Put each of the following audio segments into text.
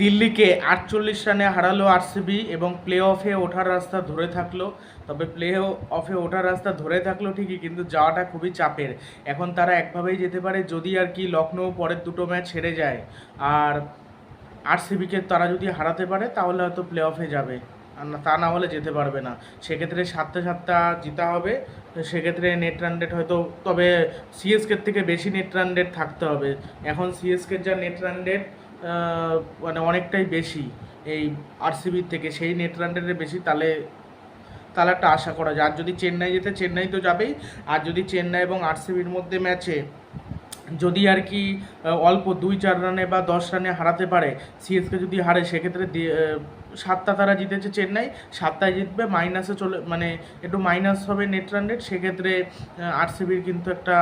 দিল্লিকে আটচল্লিশ রানে হারালো আরসিবি এবং প্লে অফে ওঠার রাস্তা ধরে থাকল। তবে প্লে অফে ওঠার রাস্তা ধরে থাকল ঠিকই, কিন্তু যাওয়াটা খুবই চাপের। এখন তারা একভাবেই যেতে পারে যদি আর কি লখনৌ পরের দুটো ম্যাচ হেরে যায়। আর আরসিবিকে তারা যদি হারাতে পারে, তাহলে হয়তো প্লে অফে যাবে তা না হলে যেতে পারবে না। সেক্ষেত্রে সাতটা সাতটা জিতা হবে। সেক্ষেত্রে নেট রান রেট হয়তো, তবে সিএসকের থেকে বেশি নেট রান রেট থাকতে হবে। এখন সিএসকের যা নেট রান রেট মানে অনেকটাই বেশি এই আরসিবির থেকে, সেই নেট রান বেশি তাহলে তাহলে একটা আশা করা যায়। আর যদি চেন্নাই যেতে, চেন্নাই তো যাবেই। আর যদি চেন্নাই এবং আরসিবির মধ্যে ম্যাচে যদি আর কি অল্প দুই, চার রানে বা দশ রানে হারাতে পারে সিএসকে যদি হারে, সেক্ষেত্রে সাতটা তারা জিতেছে চেন্নাই, সাতটায় জিতবে মাইনাসে চলে মানে একটু মাইনাস হবে নেট রান রেট সেক্ষেত্রে আরসিবির কিন্তু একটা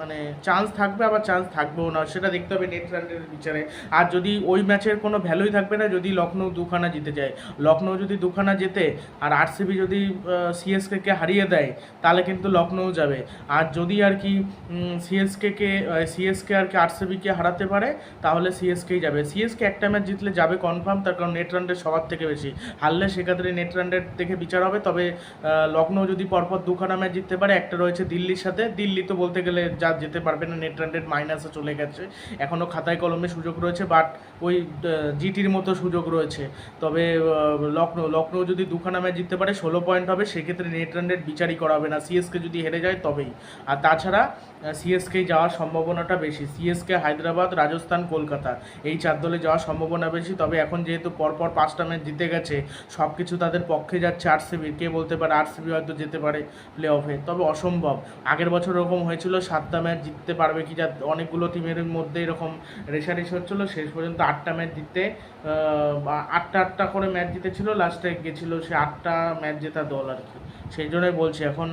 মানে চান্স থাকবে, আবার চান্স থাকবেও না। সেটা দেখতে হবে নেট রান রেটের বিচারে। আর যদি ওই ম্যাচের কোনো ভ্যালুই থাকবে না, যদি লখনৌ দুখানা জিতে যায়। লখনৌ যদি দুখানা জেতে, আর আরসিবি যদি সিএসকে কে হারিয়ে দেয়, তাহলে কিন্তু লখনৌ যাবে। আর যদি আর কি সিএসকে কে সিএসকে আর কি আরসিবিকে হারাতে পারে, তাহলে সিএসকেই যাবে। সিএসকে একটা ম্যাচ জিতলে যাবে কনফার্ম তার কারণ নেট রান রেট সবার থেকে বেশি। হারলে সেক্ষেত্রে নেট রান রেট দেখে বিচার হবে। তবে লখনৌ যদি পরপর দুখানা ম্যাচ জিততে পারে, একটা রয়েছে দিল্লির সাথে। দিল্লি তো বলতে গেলে যা যেতে পারবে না নেট রান মাইনাসে চলে গেছে। এখনও খাতায় কলমে সুযোগ রয়েছে বাট ওই জিটির মতো সুযোগ রয়েছে। তবে লখনৌ লখনৌ যদি দুখানা ম্যাচ জিততে পারে, ষোলো পয়েন্ট হবে, সেক্ষেত্রে নেট রান বিচারই করা হবে না। সিএসকে যদি হেরে যায়, তবেই। আর তাছাড়া সিএসকে যাওয়ার সম্ভাবনাটা বেশি। সিএসকে হায়দ্রাবাদ, রাজস্থান, কলকাতা, এই চার দলে যাওয়ার সম্ভাবনা বেশি। তবে এখন যেহেতু পরপর পাঁচটা ম্যাচ জিতে গেছে সব কিছু তাদের পক্ষে যাচ্ছে আরসিবির কে বলতে পারে আরসিবি হয়তো যেতে পারে প্লে অফে তবে অসম্ভব। আগের বছর ওরকম হয়েছিল সাতটা ম্যাচ জিততে পারবে কি যা অনেকগুলো টিমের মধ্যে এরকম রেশারেশি হচ্ছিল, শেষ পর্যন্ত আটটা ম্যাচ জিততে আটটা আটটা করে ম্যাচ জিতেছিল লাস্টে গেছিল সে আটটা ম্যাচ জেতা দল আর কি। সেই জন্যই বলছি, এখন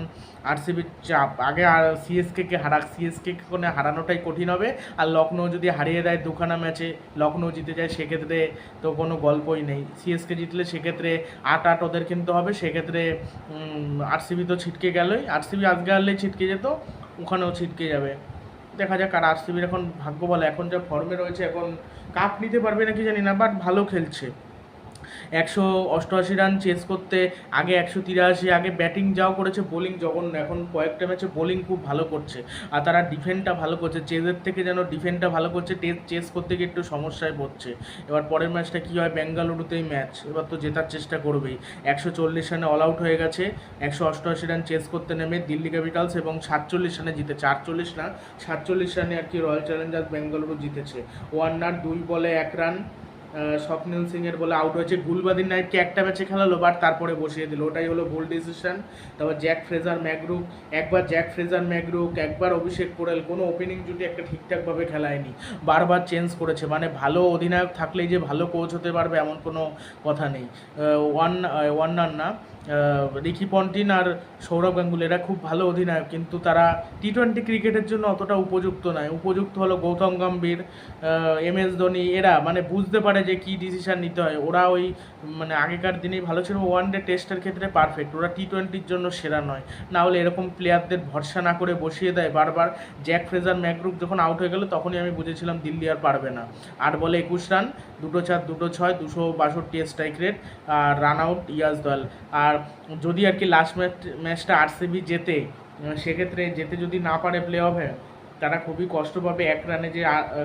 আরসিবির চাপ। আগে আর সিএসকে কে হারাক সিএসকে কোনে হারানোটাই কঠিন হবে। আর লখনৌ যদি হারিয়ে দেয় দুখানা ম্যাচে লখনৌ জিতে যায়, সেক্ষেত্রে তো কোনো গল্পই নেই। সিএসকে জিতলে সেক্ষেত্রে আট আট ওদের কিন্তু হবে, সেক্ষেত্রে আরসিবি তো ছিটকে গেলই। আরসিবি আজকে হারলেই ছিটকে যেত। ওখানেও ছিটকে যাবে। দেখা যাক আর আরসিবির এখন ভাগ্য বলে এখন যা ফর্মে রয়েছে, এখন কাপ নিতে পারবে নাকি জানি না বাট ভালো খেলছে। একশো অষ্টআশি রান চেস করতে, আগে একশো তিরাশি, আগে ব্যাটিং যাও করেছে বোলিং যখন এখন কয়েকটা ম্যাচে বোলিং খুব ভালো করছে। আর তারা ডিফেন্ডটা ভালো করছে। চেজের থেকে যেন ডিফেন্ডটা ভালো করছে টেস্ট চেস করতে গিয়ে একটু সমস্যায় পড়ছে। এবার পরের ম্যাচটা কী হয়? বেঙ্গালুরুতেই ম্যাচ এবার তো জেতার চেষ্টা করবেই। একশো চল্লিশ রানে অল আউট হয়ে গেছে। একশো অষ্টআশি রান চেস করতে নেমে দিল্লি ক্যাপিটালস এবং সাতচল্লিশ রানে জিতেছে। আটচল্লিশ না, সাতচল্লিশ রানে আর কি রয়্যাল চ্যালেঞ্জার্স বেঙ্গালুরু জিতেছে। ওয়ার্নার দুই বলে এক রান স্বপ্নিল সিং এর বলে আউট হয়েছে। গুলবাদিন নাইটকে একটা ম্যাচে খেলালো বাট তারপরে বসিয়ে দিল। ওটাই হলো ভুল ডিসিশন তারপর জ্যাক ফ্রেজার ম্যাগরুক একবার জ্যাক ফ্রেজার ম্যাগরুক একবার অভিষেক পোরেল, কোনো ওপেনিং জুটি একটা ঠিকঠাকভাবে খেলায়নি। বারবার চেঞ্জ করেছে। মানে ভালো অধিনায়ক থাকলেই যে ভালো কোচ হতে পারবে এমন কোনো কথা নেই। ওয়ান ওয়ান্নার না। রিকি পন্টিন আর সৌরভ গাঙ্গুলি এরা খুব ভালো অধিনায়ক, কিন্তু তারা টি টোয়েন্টি ক্রিকেটের জন্য অতটা উপযুক্ত নয়। উপযুক্ত হলো গৌতম গম্ভীর এম এস ধোনি, এরা মানে বুঝতে পারে যে কী ডিসিশন নিতে হয়। ওরা ওই মানে আগেকার দিনেই ভালো ছিল ওয়ান ডে টেস্টের ক্ষেত্রে পারফেক্ট ওরা টি টোয়েন্টির জন্য সেরা নয়। না হলে এরকম প্লেয়ারদের ভরসা না করে বসিয়ে দেয় বারবার। জ্যাক ফ্রেজার ম্যাকগ্রুপ যখন আউট হয়ে গেল, তখনই আমি বুঝেছিলাম দিল্লি আর পারবে না। আট বলে একুশ রান দুটো চার, দুটো ছয়, দুশো বাষট্টি স্ট্রাইক রেট আর রান আউট ইয়াস দল। আর যদি আর কি লাস্ট ম্যাচ ম্যাচটা আরসিবি জেতে, সেক্ষেত্রে যেতে যদি না পারে প্লে অফে তারা খুবই কষ্ট পাবে। এক রানে যে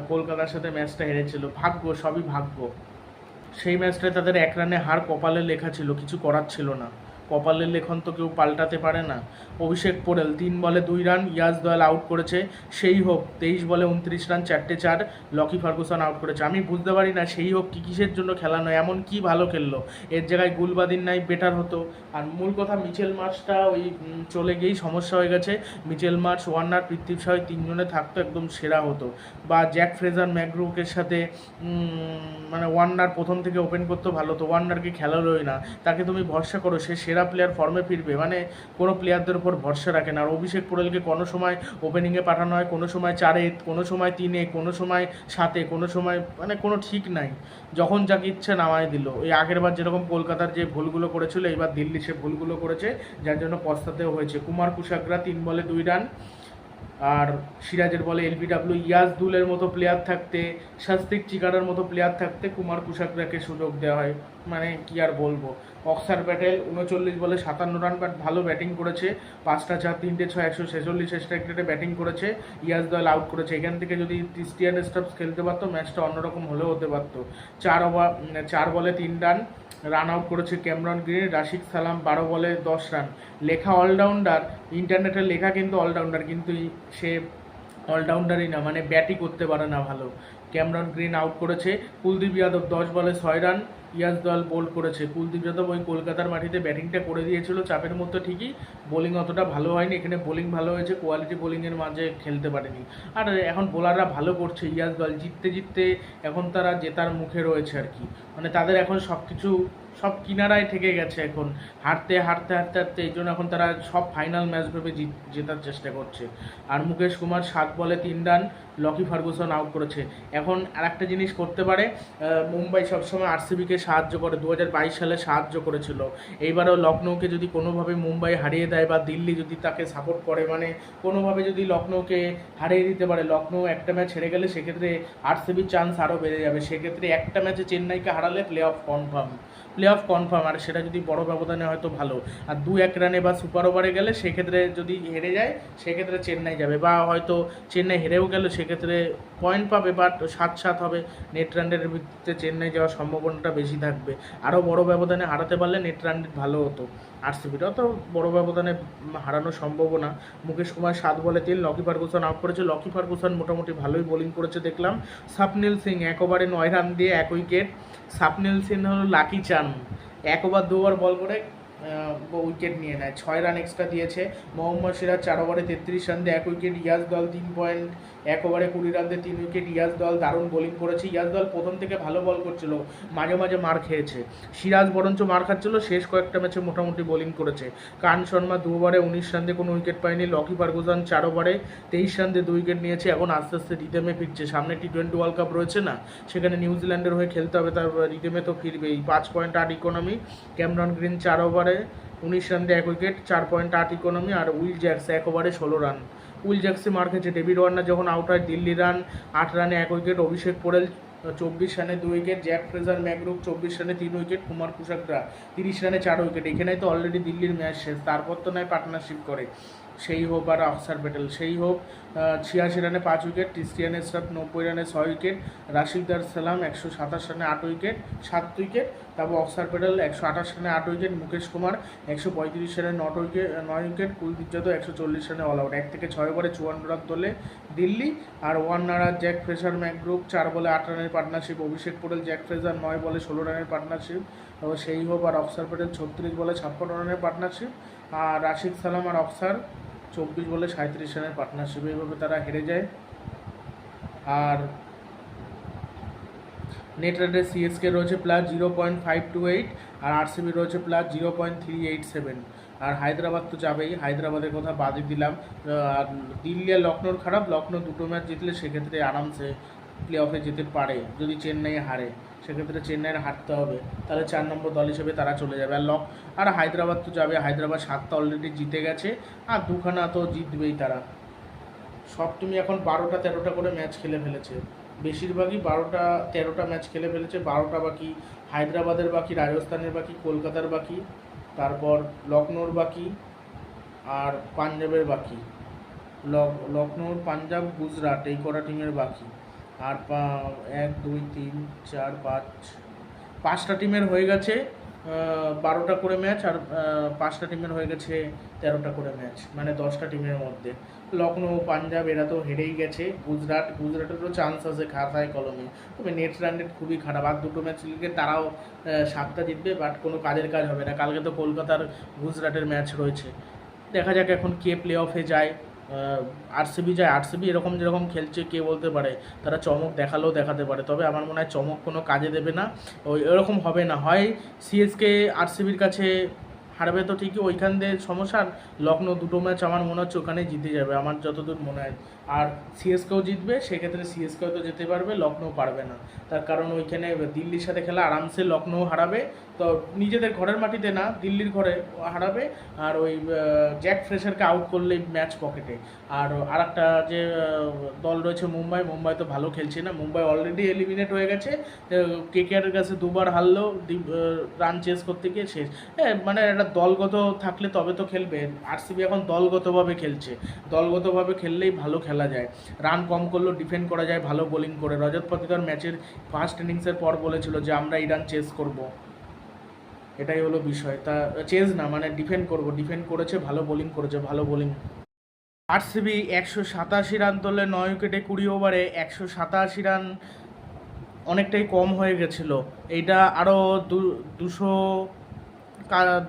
কলকাতার সাথে ম্যাচটা হেরেছিল। ভাগ্য, সবই ভাগ্য। সেই ম্যাচটায় তাদের এক রানে হার কপালে লেখা ছিল। কিছু করার ছিল না। কপালের লেখন তো কেউ পাল্টাতে পারে না। অভিষেক পোরেল, তিন বলে দুই রান, ইয়াজ দয়াল আউট করেছে। সেই হোক, তেইশ বলে উনত্রিশ রান, চারটে চার, লকি ফার্গুসন আউট করেছে। আমি বুঝতে পারি না সেই হোক কি কিসের জন্য খেলানো এমন কি ভালো খেললো। এর জায়গায় গুলবাদিন নাই বেটার হতো। আর মূল কথা, মিচেল মার্চটা ওই চলে গিয়েই সমস্যা হয়ে গেছে। মিচেল মার্চ, ওয়ার্নার, পৃথিবী সহ তিনজনে থাকতো, একদম সেরা হতো। বা জ্যাক ফ্রেজার ম্যাকগ্রুকের সাথে মানে ওয়ার্নার প্রথম থেকে ওপেন করতে, ভালো তো। ওয়ার্নারকে খেলালোই না। তাকে তুমি ভরসা করো, সে সেরা প্লেয়ার ফর্মে ফিরবে। মানে কোনো প্লেয়ারদের উপর ভরসা রাখেন। আর অভিষেক পোরেলকে কোনো সময় ওপেনিংয়ে পাঠানো হয়, কোনো সময় চারে, কোনো সময় তিনে, কোনো সময় সাতে, কোনো সময় মানে কোনো ঠিক নাই। যখন যাকে ইচ্ছে নামায় দিল। এই আগের বার যেরকম কলকাতার যে ভুলগুলো করেছিল, এইবার দিল্লি সে ভুলগুলো করেছে, যার জন্য পস্তাতেও হয়েছে। কুমার কুশাগরা তিন বলে দুই রান। আর সিরাজের বলে এলবিডাব্লিউ ইয়াজদুলের মতো প্লেয়ার থাকতে শাস্তিক চিকারের মতো প্লেয়ার থাকতে কুমার কুশাকরাকে সুযোগ দেওয়া হয়। মানে কি আর বলব? অক্সার প্যাটেল উনচল্লিশ বলে সাতান্ন রান বাট ভালো ব্যাটিং করেছে। পাঁচটা চার, তিনটে ছয়, একশো ছেচল্লিশ স্ট্রাইক রেটে ব্যাটিং করেছে। ইয়াস দল আউট করেছে। এখান থেকে যদি ক্রিস্টিয়ান স্টাফস খেলতে পারতো ম্যাচটা অন্যরকম হলেও হতে পারতো। চার ওভার চার বলে তিন রান রান আউট করেছে ক্যামরন গ্রিন রাশিদ সালাম বারো বলে দশ রান। লেখা অলরাউন্ডার ইন্টারনেটে লেখা কিন্তু অলরাউন্ডার কিন্তু সে অলরাউন্ডারই না মানে ব্যাটই করতে পারে না ভালো। ক্যামরন গ্রিন আউট করেছে। কুলদীপ যাদব দশ বলে ছয় রান ইয়াস দল বোল্ড করেছে। কুলদীপ যাদব ওই কলকাতার মাটিতে ব্যাটিংটা করে দিয়েছিল, চাপের মধ্যে ঠিকই। বোলিং অতটা ভালো হয়নি, এখানে বোলিং ভালো হয়েছে কোয়ালিটি বোলিংয়ের মাঝে খেলতে পারেনি। আর এখন বোলাররা ভালো করছে, ইয়াস দল জিততে জিততে এখন তারা জেতার মুখে রয়েছে আর কি। মানে তাদের এখন সব কিছু সব কিনারায় থেকে গেছে এখন। হারতে হারতে হারতে হারতে এই জন্য এখন তারা সব ফাইনাল ম্যাচ ভেবে জিত- জেতার চেষ্টা করছে। আর মুকেশ কুমার সাত বলে তিন রান লকি ফার্গুসন আউট করেছে। এখন আরেকটা জিনিস করতে পারে মুম্বাই সবসময় আরসিবিকে সাহায্য করে। দু হাজার বাইশ সালে সাহায্য করেছিল। এইবারও লখনৌকে যদি কোনোভাবে মুম্বাই হারিয়ে দেয় বা দিল্লি যদি তাকে সাপোর্ট করে মানে কোনোভাবে যদি লখনৌকে হারিয়ে দিতে পারে, লখনৌ একটা ম্যাচ হেরে গেলে সেক্ষেত্রে আরসিবির চান্স আরও বেড়ে যাবে। সেক্ষেত্রে একটা ম্যাচে চেন্নাইকে হারালে playoff confirm playoff confirm আর সেটা যদি বড় ব্যবধানে হয়তো ভালো। আর দু এক রানে বা সুপার ওভারে গেলে সেক্ষেত্রে যদি হেরে যায়, সেক্ষেত্রে চেন্নাই যাবে। বা হয়তো চেন্নাই হেরেও গেল, সেক্ষেত্রে পয়েন্ট পাবে বাট সাত সাত হবে। নেট রানের ভিত্তিতে চেন্নাই যাওয়ার সম্ভাবনাটা বেশি থাকবে। আরও বড় ব্যবধানে হারাতে পারলে নেট রান ভালো হতো। আরসিবিটাও অত বড় ব্যবধানে হারানো সম্ভব না। মুকেশ কুমার সাত বলে তিন, লকি ফার্গুসন আউট করেছে। লকি ফার্গুসন মোটামুটি ভালোই বোলিং করেছে দেখলাম। সাপনীল সিং এক ওভারে নয় রান দিয়ে এক উইকেট। সাপনীল সিং হলো লাকি চান। এক ওভার, দু ওভার বল করে উইকেট নিয়ে নেয়। ছয় রান এক্সট্রা দিয়েছে। মোহাম্মদ সিরাজ চার ওভারে তেত্রিশ রান দিয়ে এক উইকেট। ইয়াজ দল তিন পয়েন্ট এক ওভারে কুড়ি রান দিয়ে তিন উইকেট ইয়াজ দল দারুণ বোলিং করেছে। ইয়াজ দল প্রথম থেকে ভালো বল করছিল, মাঝে মাঝে মার খেয়েছে। সিরাজ বরঞ্চ মার খাচ্ছিল, শেষ কয়েকটা ম্যাচে মোটামুটি বোলিং করেছে। কান শর্মা দু ওভারে উনিশ রান দিয়ে কোনো উইকেট পায়নি, লকি ফার্গুসন চার ওভারে তেইশ রান দিয়ে দু উইকেট নিয়েছে, এখন আস্তে আস্তে রিদেমে ফিরছে। সামনে টি টোয়েন্টি ওয়ার্ল্ড কাপ রয়েছে না, সেখানে নিউজিল্যান্ডের হয়ে খেলতে হবে, তার রিদেমে তো ফিরবেই। পাঁচ পয়েন্ট আট ইকোনমি ক্যামরন গ্রিন চার ওভারে উনিশ রান দিয়ে এক উইকেট, চার পয়েন্ট আট ইকোনমি আর উইল জ্যাক্স এক ওভারে ষোলো রান। উইল জ্যাক্সে মার খেয়েছে ডেভিড ওয়ার্নার যখন আউট হয় দিল্লি রান আট রানে এক উইকেট, অভিষেক পোরেল চব্বিশ রানে দু উইকেট, জ্যাক ফ্রেজার ম্যাকরুক চব্বিশ রানে তিন উইকেট, কুমার কুশাকরা তিরিশ রানে চার উইকেট। এখানেই তো অলরেডি দিল্লির ম্যাচ শেষ, তারপর তো নয় পার্টনারশিপ করে। সেই হোক আর অক্সার প্যাটেল সেই হোক ছিয়াশি রানে পাঁচ উইকেট ক্রিস্টিয়ান এসরাফ নব্বই রানে ছয় উইকেট, রাশিদার সালাম একশো সাতাশ রানে আট উইকেট, সাত উইকেট, তারপর অক্সার প্যাটেল একশো আঠাশ রানে আট উইকেট, মুকেশ কুমার একশো পঁয়ত্রিশ রানে নট উইকেট, নয় উইকেট, কুলদীপ যাদব একশো চল্লিশ রানে অল আউট এক থেকে ছয় ওভারে চুয়ান্ন রান তোলে দিল্লি। আর ওয়ান নারা জ্যাক ফ্রেজার ম্যাকগ্রুপ চার বলে আট রানের partnership Abhishek Porel, Jake Fraser নয় বলে ষোলো রানের পার্টনারশিপ তারপর সেই হোক আর অক্সার প্যাটেল ছত্রিশ বলে ছাপ্পান্ন রানের পার্টনারশিপ আর রাশিদ সালাম আর অক্সার চব্বিশ বলে সাঁত্রিশ রানের পার্টনারশিপ এইভাবে তারা হেরে যায়। আর নেট রানে সিএসকে রয়েছে plus zero point five two eight আর আরসিবি রয়েছে plus zero point three eight seven আর হায়দ্রাবাদ তো যাবেই, হায়দ্রাবাদের কথা বাদই দিলাম। আর দিল্লি আর লখনৌর খারাপ, লখনৌ দুটো ম্যাচ জিতলে সেক্ষেত্রে আরামসে প্লে অফে যেতে পারে, যদি চেন্নাই হারে। সেক্ষেত্রে চেন্নাইয়ের হারতে হবে। তাহলে চার নম্বর দল হিসেবে তারা চলে যাবে। আর লক আর হায়দ্রাবাদ তো যাবে। হায়দ্রাবাদ সাতটা অলরেডি জিতে গেছে। আর দুখানা তো জিতবেই তারা। সব টিমই এখন বারোটা তেরোটা করে ম্যাচ খেলে ফেলেছে। বেশিরভাগই বারোটা তেরোটা ম্যাচ খেলে ফেলেছে। বারোটা বাকি হায়দ্রাবাদের বাকি, রাজস্থানের বাকি, কলকাতার বাকি, তারপর লখনৌর বাকি, আর পাঞ্জাবের বাকি। লখনৌর, পাঞ্জাব, গুজরাট এই কটা টিমের বাকি। আর এক, দুই, তিন, চার, পাঁচ, পাঁচটা টিমের হয়ে গেছে বারোটা করে ম্যাচ আর পাঁচটা টিমের হয়ে গেছে তেরোটা করে ম্যাচ মানে দশটা টিমের মধ্যে। লখনৌ, পাঞ্জাব, এরা তো হেরেই গেছে। গুজরাট, গুজরাটেরও চান্স আছে, খাতায় কলমে। তবে নেট রান রেট খুবই খারাপ। আর দুটো ম্যাচ লিগে তারাও সাতটা জিতবে বাট কোনো কাজের কাজ হবে না। কালকে তো কলকাতার, গুজরাটের ম্যাচ রয়েছে। দেখা যাক এখন কে প্লে অফে যায়। আরসিবি যায়, আরসিবি এরকম যেরকম খেলছে, কে বলতে পারে, তারা চমক দেখালেও দেখাতে পারে, তবে আমার মনে হয় চমক কোনো কাজে দেবে না, ওই এরকম হবে না, হয় সিএসকে আরসিবির কাছে হারবে তো ঠিকই, ওইখান দিয়ে সমস্যা আর লখনৌ দুটো ম্যাচ আমার মনে হচ্ছে ওখানে জিতে যাবে, আমার যতদূর মনে হয়, আর সিএসকেও জিতবে, সেক্ষেত্রে সিএসকেও তো যেতে পারবে লখনৌ পারবে না, তার কারণ ওইখানে দিল্লির সাথে খেলা, আরামসে লখনৌ হারাবে তো নিজেদের ঘরের মাটিতে না, দিল্লির ঘরে হারাবে আর ওই জ্যাক ফ্রেশারকে আউট করলেই ম্যাচ পকেটে আর আরেকটা যে দল রয়েছে মুম্বাই মুম্বাই তো ভালো খেলছে না। মুম্বাই অলরেডি এলিমিনেট হয়ে গেছে। কেকেআরের কাছে দুবার হারলো রান চেস করতে গিয়ে শেষ। হ্যাঁ মানে একটা দলগত থাকলে তবে তো খেলবে। আরসিবি এখন দলগতভাবে খেলছে। দলগতভাবে খেললেই ভালো খেলা যায়। রান কম করলেও ডিফেন্ড করা যায়, ভালো বোলিং করে। রজত পাতিদার ম্যাচের ফার্স্ট ইনিংসের পর বলেছিল যে, আমরা এই রান চেস করব। এটাই হলো বিষয়। তা চেজ না মানে ডিফেন্ড করব ডিফেন্ড করেছে, ভালো বোলিং করেছে, ভালো বোলিং আরসিবি একশো সাতাশি রান তোলে, নয় উইকেটে কুড়ি ওভারে একশো সাতাশি রান অনেকটাই কম হয়ে গেছিল। এইটা আরও দুশো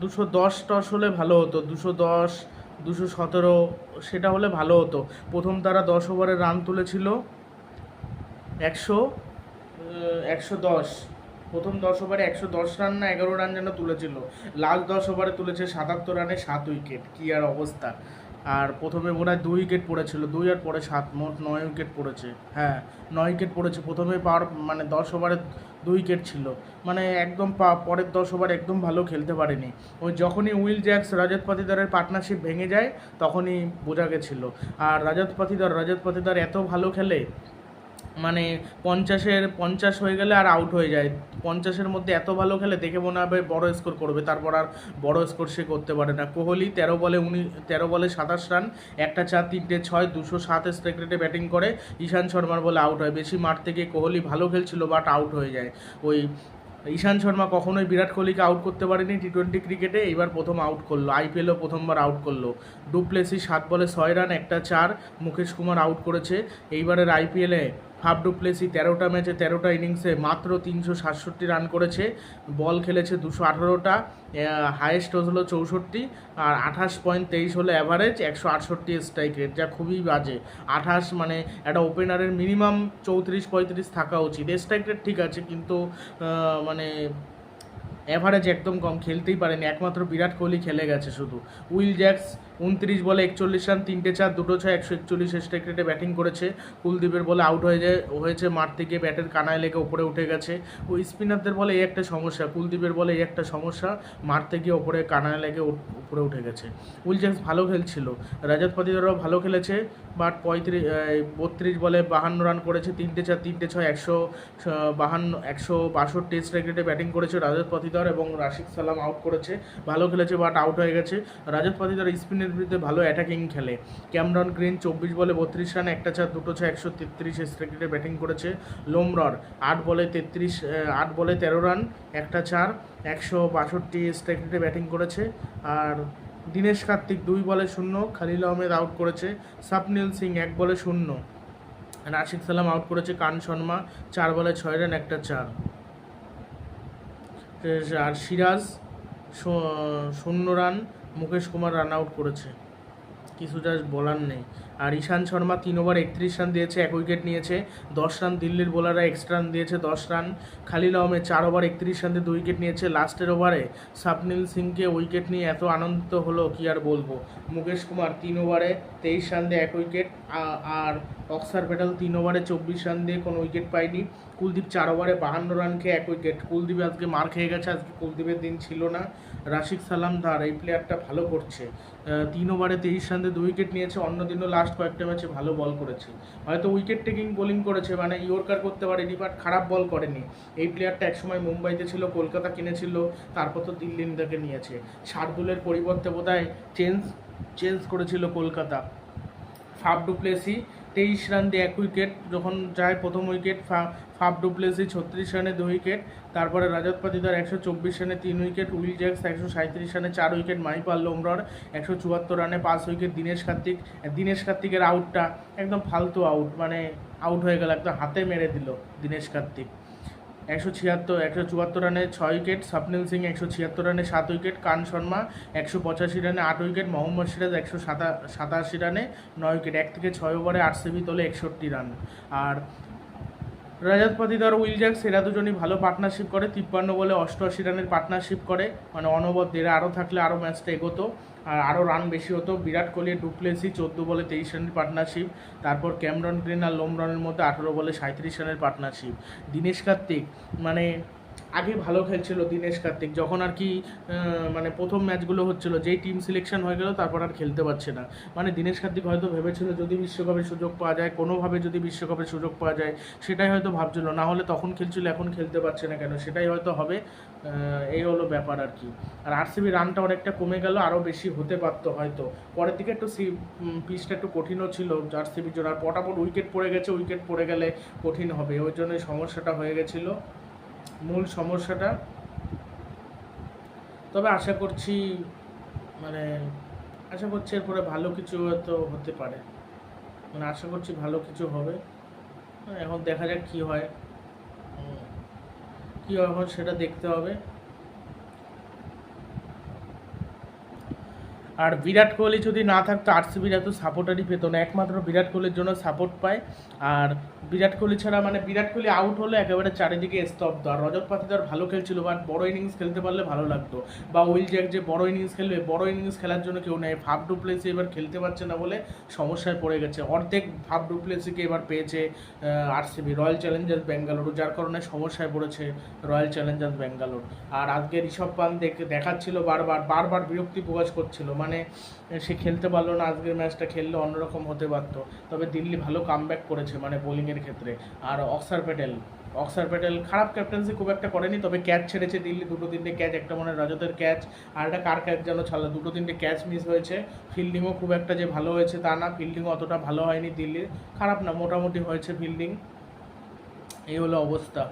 দুশো দশ টস হলে ভালো হতো, দুশো দশ, দুশো সতেরো, সেটা হলে ভালো হতো। প্রথম তারা দশ ওভারে রান তুলেছিল, একশো একশো দশ। প্রথম দশ ওভারে একশো দশ রান না এগারো রান যেন তুলেছিল। লাস্ট দশ ওভারে তুলেছে সাতাত্তর রানে সাত উইকেট। কী আর অবস্থা? আর প্রথমে বোধ হয় দুই উইকেট পড়েছিল। দুই আর পরে সাত, মোট নয় উইকেট পড়েছে। হ্যাঁ নয় উইকেট পড়েছে। প্রথমে পাওয়ার মানে দশ ওভারে দুই উইকেট ছিল। মানে একদম পা- পরের দশ ওভার একদম ভালো খেলতে পারেনি। ওই যখনই উইল জ্যাক্স রাজত পাতিদারের পার্টনারশিপ ভেঙে যায়, তখনই বোঝা গেছিল। আর রাজত পাতিদার রাজত পাতিদার এত ভালো খেলে মানে পঞ্চাশের, পঞ্চাশ হয়ে গেলে আর আউট হয়ে যায়। পঞ্চাশের মধ্যে এত ভালো খেলে দেখে মনে হবে বড় স্কোর করবে, তারপর আর বড় স্কোর সে করতে পারে না। কোহলি তেরো বলে উনি, তেরো বলে সাতাশ রান একটা চার, তিনটে ছয়, দুশো সাত স্ট্রাইক রেটে ব্যাটিং করে। ঈশান শর্মার বলে আউট হয়। বেশি মাঠ থেকে কোহলি ভালো খেলছিল বাট আউট হয়ে যায়। ওই ঈশান শর্মা কখনোই বিরাট কোহলিকে আউট করতে পারেনি টি টোয়েন্টি ক্রিকেটে এইবার প্রথম আউট করল। আইপিএলও প্রথমবার আউট করল। ডুপ্লেসি সাত বলে ছয় রান একটা চার, মুকেশ কুমার আউট করেছে। এইবারের আইপিএলে ফাফ ডুপ্লেসি, তেরোটা ম্যাচে তেরোটা ইনিংসে মাত্র তিনশো সাতষট্টি রান করেছে। বল খেলেছে দুশো আঠারোটা হায়েস্ট হলো চৌষট্টি, আর আঠাশ পয়েন্ট তেইশ হলো অ্যাভারেজ একশো আটষট্টি স্ট্রাইক রেট যা খুবই বাজে। আঠাশ মানে একটা ওপেনারের মিনিমাম চৌত্রিশ পঁয়ত্রিশ থাকা উচিত। স্ট্রাইক রেট ঠিক আছে, কিন্তু মানে অ্যাভারেজ একদম কম, খেলতেই পারেনি। একমাত্র বিরাট কোহলি খেলে গেছে শুধু। উইল জ্যাক্স উনত্রিশ বলে একচল্লিশ রান, তিনটে চার, দুটো ছয়, একশো একচল্লিশ স্ট্রাইক রেটে ব্যাটিং করেছে। কুলদীপের বলে আউট হয়ে যায়, হয়েছে মাঠ থেকে ব্যাটের কানায় লেগে ওপরে উঠে গেছে। ও স্পিনারদের বলে এই একটা সমস্যা, কুলদীপের বলে এই একটা সমস্যা, মাঠ থেকে ওপরে কানায় লেগে উপরে উঠে গেছে। উইল জ্যাক্স ভালো খেলছিল রাজাত পাতিদারও ভালো খেলেছে বাট পঁয়ত্রিশ বত্রিশ বলে বাহান্ন রান করেছে, তিনটে চার, তিনটে ছয়, একশো বাহান্ন, একশো বাষট্টি স্ট্রাইক রেটে ব্যাটিং করেছে রাজত পাতিদার এবং রাশিদ সালাম আউট করেছে। ভালো খেলেছে বাট আউট হয়ে গেছে। রাজত পাতিদার স্পিনের বিরুদ্ধে ভালো অ্যাটাকিং খেলে। ক্যামরন গ্রিন চব্বিশ বলে বত্রিশ রান একটা চার, দুটো ছয়, একশো তেত্রিশ স্ট্রাইক রেটে ব্যাটিং করেছে। লোমরর আট বলে তেত্রিশ আট বলে তেরো রান, একটা চার, একশো বাষট্টি স্ট্রাইক রেটে ব্যাটিং করেছে। আর দীনেশ কার্তিক দুই বলে শূন্য, খালিল আহমেদ আউট করেছে। সাপনীল সিং এক বলে শূন্য, রাশিদ সালাম আউট করেছে। কান শর্মা চার বলে ছয় রান, একটা চার। আর সিরাজ শূন্য run Mukesh Kumar run out করেছে। কিছু যা বলার নেই। আর ঈশান শর্মা তিন ওভার একত্রিশ রান দিয়েছে, এক উইকেট নিয়েছে, দশ রান। দিল্লির বোলাররা এক্সট্রা রান দিয়েছে, দশ রান। খালিল আহমেদ চার ওভার, একত্রিশ রান দিয়ে দুই উইকেট নিয়েছে। লাস্টের ওভারে সাপনীল সিংকে উইকেট নিয়ে এত আনন্দিত হলো, কি আর বলব? মুকেশ কুমার তিন ওভারে তেইশ রান দিয়ে এক উইকেট আর অক্সার প্যাটেল তিন ওভারে চব্বিশ রান দিয়ে কোনো উইকেট পায়নি। কুলদীপ চার ওভারে বাহান্ন রান খেয়ে এক উইকেট। কুলদীপ আজকে মার খেয়ে গেছে, আজকে কুলদীপের দিন ছিল না। রাশিক সালাম ধার এই প্লেয়ারটা ভালো করছে। তিন ওভারে তেইশ রান দিয়ে দুই উইকেট নিয়েছে অন্য দিনও লাস্ট কয়েকটা ম্যাচে ভালো বল করেছে। হয়তো উইকেট টেকিং বোলিং করেছে মানে ইয়র্কার করতে পারেনি বাট খারাপ বল করেনি। এই প্লেয়ারটা একসময় মুম্বাইতে ছিল, কলকাতা কিনেছিল, তারপর তো দিল্লি তাকে নিয়েছে। শার্দুলের পরিবর্তে বোধ হয় চেঞ্জ চেঞ্জ করেছিল কলকাতা। ফাফ ডুপ্লেসি তেইশ রান দিয়ে এক উইকেট, যখন যায় প্রথম উইকেট ফাফ ডুপ্লেসি ছত্রিশ রানে দুই উইকেট, তারপরে রাজত পাতিদার একশো চব্বিশ রানে তিন উইকেট, উইল জ্যাক্স একশো সাঁত্রিশ রানে চার উইকেট, মাইপাল লোমরর একশো চুয়াত্তর রানে পাঁচ উইকেট, দিনেশ কার্তিক দিনেশ কার্তিকের আউটটা একদম ফালতু আউট মানে আউট হয়ে গেল, একদম হাতে মেরে দিল দিনেশ কার্তিক। একশো ছিয়াত্তর, একশো চুয়াত্তর রানে ছয় উইকেট, স্বপ্নিল সিং একশো ছিয়াত্তর রানে সাত উইকেট, কান শর্মা একশো পঁচাশি রানে আট উইকেট, মোহাম্মদ সিরাজ একশো সাতা, সাতাশি রানে নয় উইকেট। এক থেকে ছয় ওভারে আরসিবি তোলে একষট্টি রান। আর রাজাত পাতিদার উইল জ্যাক্স এরা দুজনই ভালো পার্টনারশিপ করে। তিপ্পান্ন বলে অষ্টআশি রানের পার্টনারশিপ করে। মানে অনবদ এরা আরও থাকলে আরও ম্যাচটা এগোতো। আর আরও রান বেশি হতো। বিরাট কোহলি, ডুপ্লেসি, চোদ্দ বলে তেইশ রানের পার্টনারশিপ তারপর ক্যামরন গ্রিন আর লোমরনের মধ্যে আঠেরো বলে সাঁত্রিশ রানের পার্টনারশিপ দীনেশ কার্তিক মানে আগে ভালো খেলছিল দীনেশ কার্তিক, যখন আর কি মানে প্রথম ম্যাচগুলো হচ্ছিল, যেই টিম সিলেকশন হয়ে গেল, তারপর আর খেলতে পারছে না। মানে দীনেশ কার্তিক হয়তো ভেবেছিল যদি বিশ্বকাপে সুযোগ পাওয়া যায়, কোনোভাবে যদি বিশ্বকাপে সুযোগ পাওয়া যায়, সেটাই হয়তো ভাবছিল। না হলে তখন খেলছিল, এখন খেলতে পারছে না কেন, সেটাই হয়তো হবে। এই হলো ব্যাপার আর কি। আর আরসিবি রানটা অনেকটা কমে গেল আরও বেশি হতে পারতো হয়তো। পরের দিকে একটু সি পিচটা একটু কঠিনও ছিল আরসিবির জন্য। আর পটাপট উইকেট পড়ে গেছে, উইকেট পড়ে গেলে কঠিন হবে, ওই জন্য সমস্যাটা হয়ে গেছিল। মূল সমস্যাটা। তবে আশা করছি মানে আশা করছি এরপরে ভালো কিছু হয়তো হতে পারে। মানে আশা করছি ভালো কিছু হবে। এখন দেখা যাক কি হয়। কি হয় এখন সেটা দেখতে হবে। আর বিরাট কোহলি যদি না থাকতো আরসিবির এত সাপোর্টারই পেত না। একমাত্র বিরাট কোহলির জন্য সাপোর্ট পায়। আর বিরাট কোহলি ছাড়া মানে বিরাট কোহলি আউট হলে একেবারে চারিদিকে স্তব্ধ। আর রজত পাতিদার ভালো খেলছিল বাট বড় ইনিংস খেলতে পারলে ভালো লাগতো। বা উইল জ্যাক যে বড় ইনিংস খেলবে, বড় ইনিংস খেলার জন্য কেউ নেই। ফাফ ডুপ্লেসি এবার খেলতে পারছে না বলে সমস্যায় পড়ে গেছে। অর্ধেক ফাফ ডুপ্লেসিকে এবার পেয়েছে আরসিবি রয়্যাল চ্যালেঞ্জার্স বেঙ্গালুরু যার কারণে সমস্যায় পড়েছে রয়্যাল চ্যালেঞ্জার্স ব্যাঙ্গালোর। আর আজকে ঋষভ দেখে দেখাচ্ছিল বারবার বারবার বিরক্তি প্রকাশ করছিল। মানে সে খেলতে পারল না, আজকের ম্যাচটা খেললে অন্যরকম হতে পারতো। তবে দিল্লি ভালো কামব্যাক করেছে মানে বোলিংয়ের ক্ষেত্রে। আর অক্সার প্যাটেল অক্সার প্যাটেল খারাপ ক্যাপ্টেন্সি খুব একটা করেনি, তবে ক্যাচ ছেড়েছে দিল্লি, দুটো তিনটে ক্যাচ একটা মনে রজতের ক্যাচ আর একটা কার ক্যাচ যেন ছাড়লো, দুটো তিনটে ক্যাচ মিস হয়েছে। ফিল্ডিংও খুব একটা যে ভালো হয়েছে তা না ফিল্ডিংও অতটা ভালো হয়নি দিল্লির। খারাপ না, মোটামুটি হয়েছে ফিল্ডিং এই হলো অবস্থা।